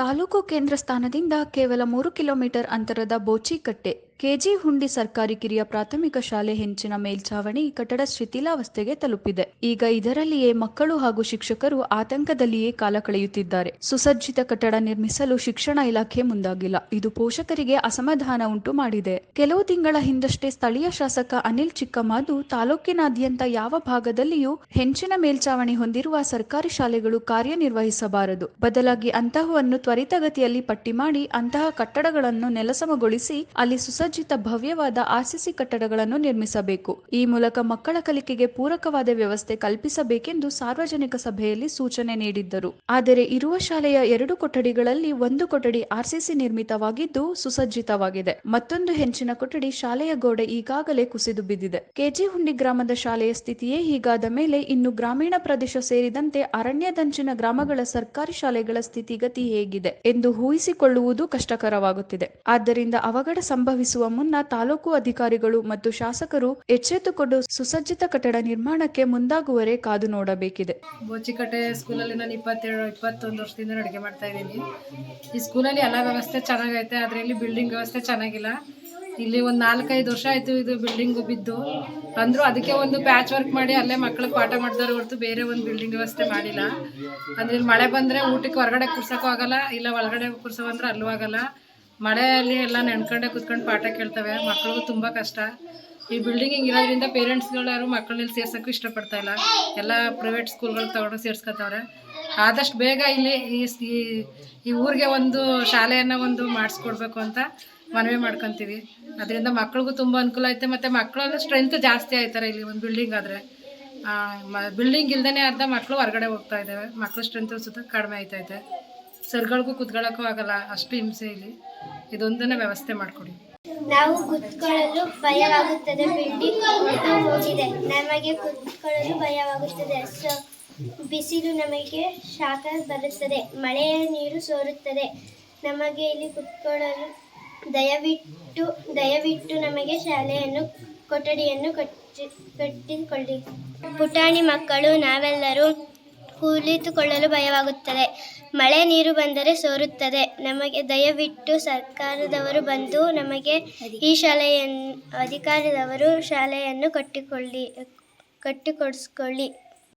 ತಾಲೂಕು ಕೇಂದ್ರ ಸ್ಥಾನದಿಂದ ಕೇವಲ ಮೂರು ಕಿಲೋಮೀಟರ್ ಅಂತರದ ಬೋಚಿಕಟ್ಟೆ. ಕೆಜಿ ಹುಂಡಿ ಸರ್ಕಾರಿ ಕಿರಿಯ ಪ್ರಾಥಮಿಕ ಶಾಲೆ ಹೆಂಚಿನ ಮೇಲ್ಛಾವಣಿ ಕಟ್ಟಡ ಶಿಥಿಲಾವಸ್ಥೆಗೆ ತಲುಪಿದೆ. ಈಗ ಇದರಲ್ಲಿಯೇ ಮಕ್ಕಳು ಹಾಗೂ ಶಿಕ್ಷಕರು ಆತಂಕದಲ್ಲಿಯೇ ಕಾಲ ಕಳೆಯುತ್ತಿದ್ದಾರೆ. ಸುಸಜ್ಜಿತ ಕಟ್ಟಡ ನಿರ್ಮಿಸಲು ಶಿಕ್ಷಣ ಇಲಾಖೆ ಮುಂದಾಗಿಲ್ಲ. ಇದು ಪೋಷಕರಿಗೆ ಅಸಮಾಧಾನ ಉಂಟು ಮಾಡಿದೆ. ಕೆಲವು ತಿಂಗಳ ಹಿಂದಷ್ಟೇ ಸ್ಥಳೀಯ ಶಾಸಕ ಅನಿಲ್ ಚಿಕ್ಕಮಾದು ತಾಲೂಕಿನಾದ್ಯಂತ ಯಾವ ಭಾಗದಲ್ಲಿಯೂ ಹೆಂಚಿನ ಮೇಲ್ಛಾವಣಿ ಹೊಂದಿರುವ ಸರ್ಕಾರಿ ಶಾಲೆಗಳು ಕಾರ್ಯನಿರ್ವಹಿಸಬಾರದು. ಬದಲಾಗಿ ಅಂತಹವನ್ನು ತ್ವರಿತಗತಿಯಲ್ಲಿ ಪಟ್ಟಿ ಮಾಡಿ ಅಂತಹ ಕಟ್ಟಡಗಳನ್ನು ನೆಲಸಮಗೊಳಿಸಿ ಅಲ್ಲಿ ಸುಸಜ್ಜಿತ ಭವ್ಯವಾದ ಆರ್ಸಿಸಿ ಕಟ್ಟಡಗಳನ್ನು ನಿರ್ಮಿಸಬೇಕು. ಈ ಮೂಲಕ ಮಕ್ಕಳ ಕಲಿಕೆಗೆ ಪೂರಕವಾದ ವ್ಯವಸ್ಥೆ ಕಲ್ಪಿಸಬೇಕೆಂದು ಸಾರ್ವಜನಿಕ ಸಭೆಯಲ್ಲಿ ಸೂಚನೆ ನೀಡಿದ್ದರು. ಆದರೆ ಇರುವ ಶಾಲೆಯ ಎರಡು ಕೊಠಡಿಗಳಲ್ಲಿ ಒಂದು ಕೊಠಡಿ ಆರ್ಸಿಸಿ ನಿರ್ಮಿತವಾಗಿದ್ದು ಸುಸಜ್ಜಿತವಾಗಿದೆ. ಮತ್ತೊಂದು ಹೆಂಚಿನ ಕೊಠಡಿ ಶಾಲೆಯ ಗೋಡೆ ಈಗಾಗಲೇ ಕುಸಿದು ಬಿದ್ದಿದೆ. ಕೆಜಿ ಹುಂಡಿ ಗ್ರಾಮದ ಶಾಲೆಯ ಸ್ಥಿತಿಯೇ ಹೀಗಾದ ಮೇಲೆ ಇನ್ನು ಗ್ರಾಮೀಣ ಪ್ರದೇಶ ಸೇರಿದಂತೆ ಅರಣ್ಯದಂಚಿನ ಗ್ರಾಮಗಳ ಸರ್ಕಾರಿ ಶಾಲೆಗಳ ಸ್ಥಿತಿಗತಿ ಹೇಗಿದೆ ಎಂದು ಊಹಿಸಿಕೊಳ್ಳುವುದು ಕಷ್ಟಕರವಾಗುತ್ತಿದೆ. ಆದ್ದರಿಂದ ಅವಘಡ ಸಂಭವಿಸುವ ಮುನ್ನ ತಾಲೂಕು ಅಧಿಕಾರಿಗಳು ಮತ್ತು ಶಾಸಕರು ಎಚ್ಚೆತ್ತುಕೊಂಡು ಸುಸಜ್ಜಿತ ಕಟ್ಟಡ ನಿರ್ಮಾಣಕ್ಕೆ ಮುಂದಾಗುವರೆ ಕಾದು ನೋಡಬೇಕಿದೆ. ಬೋಚಿಕಟ್ಟೆ ಸ್ಕೂಲಲ್ಲಿ ನಾನು ಇಪ್ಪತ್ತೇಳು ಇಪ್ಪತ್ತೊಂದು ವರ್ಷದಿಂದ ಅಡುಗೆ ಮಾಡ್ತಾ ಇದ್ದೀನಿ. ಈ ಸ್ಕೂಲಲ್ಲಿ ಎಲ್ಲ ವ್ಯವಸ್ಥೆ ಚೆನ್ನಾಗೈತೆ, ಆದರೆ ಇಲ್ಲಿ ಬಿಲ್ಡಿಂಗ್ ವ್ಯವಸ್ಥೆ ಚೆನ್ನಾಗಿಲ್ಲ. ಇಲ್ಲಿ ಒಂದು ನಾಲ್ಕೈದು ವರ್ಷ ಆಯಿತು ಇದು ಬಿಲ್ಡಿಂಗ್ ಬಿದ್ದು. ಅಂದರೂ ಅದಕ್ಕೆ ಒಂದು ಪ್ಯಾಚ್ ವರ್ಕ್ ಮಾಡಿ ಅಲ್ಲೇ ಮಕ್ಕಳು ಪಾಠ ಮಾಡ್ತಾರೆ ಹೊರತು ಬೇರೆ ಒಂದು ಬಿಲ್ಡಿಂಗ್ ವ್ಯವಸ್ಥೆ ಮಾಡಿಲ್ಲ. ಅಂದರೆ ಮಳೆ ಬಂದರೆ ಊಟಕ್ಕೆ ಹೊರಗಡೆ ಕುರ್ಸೋಕ್ಕೂ ಆಗಲ್ಲ, ಇಲ್ಲ ಒಳಗಡೆ ಕುರ್ಸೋ ಬಂದ್ರೆ ಅಲ್ಲೂ ಆಗಲ್ಲ. ಮಳೆಯಲ್ಲಿ ಎಲ್ಲ ನೆನ್ಕೊಂಡೆ ಕುತ್ಕೊಂಡು ಪಾಠ ಕೇಳ್ತವೆ. ಮಕ್ಳಿಗೂ ತುಂಬ ಕಷ್ಟ. ಈ ಬಿಲ್ಡಿಂಗ್ ಹಿಂಗಿರೋದ್ರಿಂದ ಪೇರೆಂಟ್ಸ್ಗಳು ಯಾರು ಮಕ್ಕಳನ್ನ ಸೇರ್ಸೋಕ್ಕೂ ಇಷ್ಟಪಡ್ತಾ ಇಲ್ಲ. ಎಲ್ಲ ಪ್ರೈವೇಟ್ ಸ್ಕೂಲ್ಗಳಿಗೆ ತಗೊಂಡು ಸೇರ್ಸ್ಕೊತವ್ರೆ. ಆದಷ್ಟು ಬೇಗ ಇಲ್ಲಿ ಈ ಈ ಊರಿಗೆ ಒಂದು ಶಾಲೆಯನ್ನು ಒಂದು ಮಾಡಿಸ್ಕೊಡ್ಬೇಕು ಅಂತ ಮನವಿ ಮಾಡ್ಕೊತೀವಿ. ಅದರಿಂದ ಮಕ್ಳಿಗೂ ತುಂಬ ಅನುಕೂಲ ಐತೆ ಮತ್ತು ಮಕ್ಕಳಲ್ಲೂ ಸ್ಟ್ರೆಂತ್ ಜಾಸ್ತಿ ಆಯ್ತಾರೆ ಇಲ್ಲಿ ಒಂದು ಬಿಲ್ಡಿಂಗ್ ಆದರೆ. ಬಿಲ್ಡಿಂಗ್ ಇಲ್ದೇ ಅರ್ಧ ಮಕ್ಕಳು ಹೊರಗಡೆ ಹೋಗ್ತಾ ಇದ್ದಾವೆ ಮಕ್ಕಳ ಸ್ಟ್ರೆಂತ್ ಸುತ್ತ ಕಡಿಮೆ ಆಯ್ತೈತೆ. ಸರ್ಗಳಿಗೂ ಕುತ್ಕೊಳ್ಳೋಕ್ಕೂ ಆಗಲ್ಲ, ಅಷ್ಟು ಹಿಂಸೆ ಇಲ್ಲಿ ಇದೊಂದನ್ನ ವ್ಯವಸ್ಥೆ ಮಾಡಿಕೊಡಿ. ನಾವು ಕುತ್ಕೊಳ್ಳಲು ಭಯವಾಗುತ್ತದೆ ನಮಗೆ ಕುತ್ಕೊಳ್ಳಲು ಭಯವಾಗುತ್ತದೆ. ಬಿಸಿಲು ನಮಗೆ ಶಾಖ ಬರುತ್ತದೆ. ಮಳೆಯ ನೀರು ಸೋರುತ್ತದೆ. ನಮಗೆ ಇಲ್ಲಿ ಕುತ್ಕೊಳ್ಳಲು ದಯವಿಟ್ಟು ದಯವಿಟ್ಟು ನಮಗೆ ಶಾಲೆಯನ್ನು, ಕೊಠಡಿಯನ್ನು ಕಟ್ಟಿ, ಕಟ್ಟಿಕೊಳ್ಳಿ. ಪುಟಾಣಿ ಮಕ್ಕಳು, ನಾವೆಲ್ಲರೂ ಕುಳಿತುಕೊಳ್ಳಲು ಭಯವಾಗುತ್ತದೆ. ಮಳೆ ನೀರು ಬಂದರೆ ಸೋರುತ್ತದೆ. ನಮಗೆ ದಯವಿಟ್ಟು ಸರ್ಕಾರದವರು ಬಂದು ನಮಗೆ ಈ ಶಾಲೆಯನ್ನು ಅಧಿಕಾರದವರು ಶಾಲೆಯನ್ನು ಕಟ್ಟಿಕೊಳ್ಳಿ, ಕಟ್ಟಿಕೊಡಿಸ್ಕೊಳ್ಳಿ.